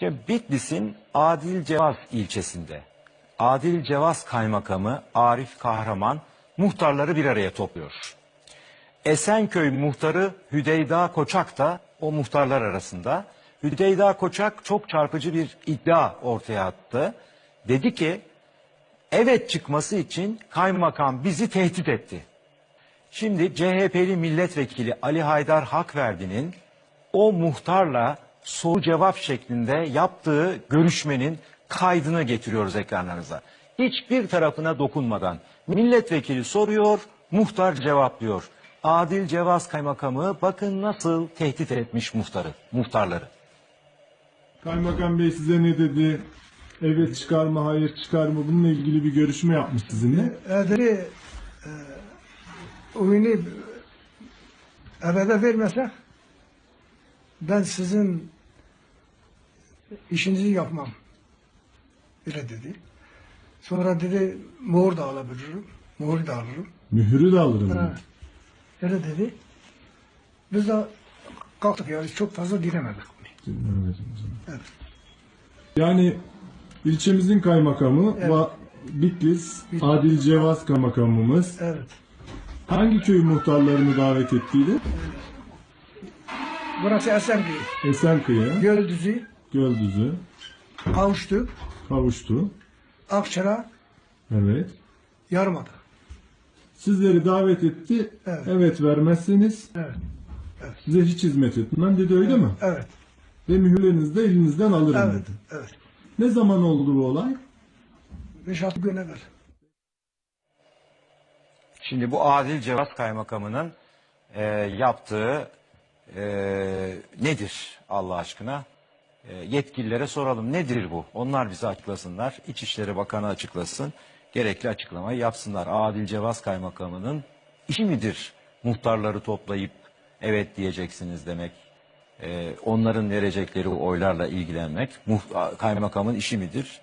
Bitlis'in Adil Cevaz ilçesinde Adil Cevaz Kaymakamı Arif Kahraman muhtarları bir araya topluyor. Esenköy muhtarı Hüdeyda Koçak da o muhtarlar arasında. Hüdeyda Koçak çok çarpıcı bir iddia ortaya attı. Dedi ki evet çıkması için kaymakam bizi tehdit etti. Şimdi CHP'li milletvekili Ali Haydar Hakverdi'nin o muhtarla soru cevap şeklinde yaptığı görüşmenin kaydını getiriyoruz ekranlarınıza. Hiçbir tarafına dokunmadan milletvekili soruyor, muhtar cevaplıyor. Adil Cevaz Kaymakamı bakın nasıl tehdit etmiş muhtarı, muhtarları. Kaymakam Bey size ne dedi? Evet çıkar mı, hayır çıkar mı? Bununla ilgili bir görüşme yapmış sizinle. Eğer e, oyunu evde vermesek ben sizin işinizi yapmam. Öyle dedi. Sonra dedi moğur da alabilirim. Moğur da alırım. Mühürü de alırım. Ha, öyle dedi. Biz de kalktık yani çok fazla dilemedik. Evet. Yani ilçemizin kaymakamı Evet. ve Bitlis Adil Cevaz kaymakamımız Evet. hangi köy muhtarlarını davet ettiydi? Burası Esenköy. Esenkıyı, Göldüzü, Göldüzü, Kavuştu, Kavuştu. Akçara, Evet. Yarımada. Sizleri davet etti. Evet. Evet vermezseniz Evet. size hiç hizmet etmem dedi öyle mi? Evet. Ve mühürlerinizi de elinizden alırım Evet. dedi. Evet. Ne zaman oldu bu olay? 5-6 gün evvel. Şimdi bu Adil Cevaz Kaymakamı'nın e, yaptığı e, nedir Allah aşkına? E, yetkililere soralım nedir bu? Onlar bize açıklasınlar. İçişleri Bakanı açıklasın. Gerekli açıklamayı yapsınlar. Adil Cevaz Kaymakamı'nın işi midir? Muhtarları toplayıp evet diyeceksiniz demek. E, onların verecekleri oylarla ilgilenmek kaymakamın işi midir?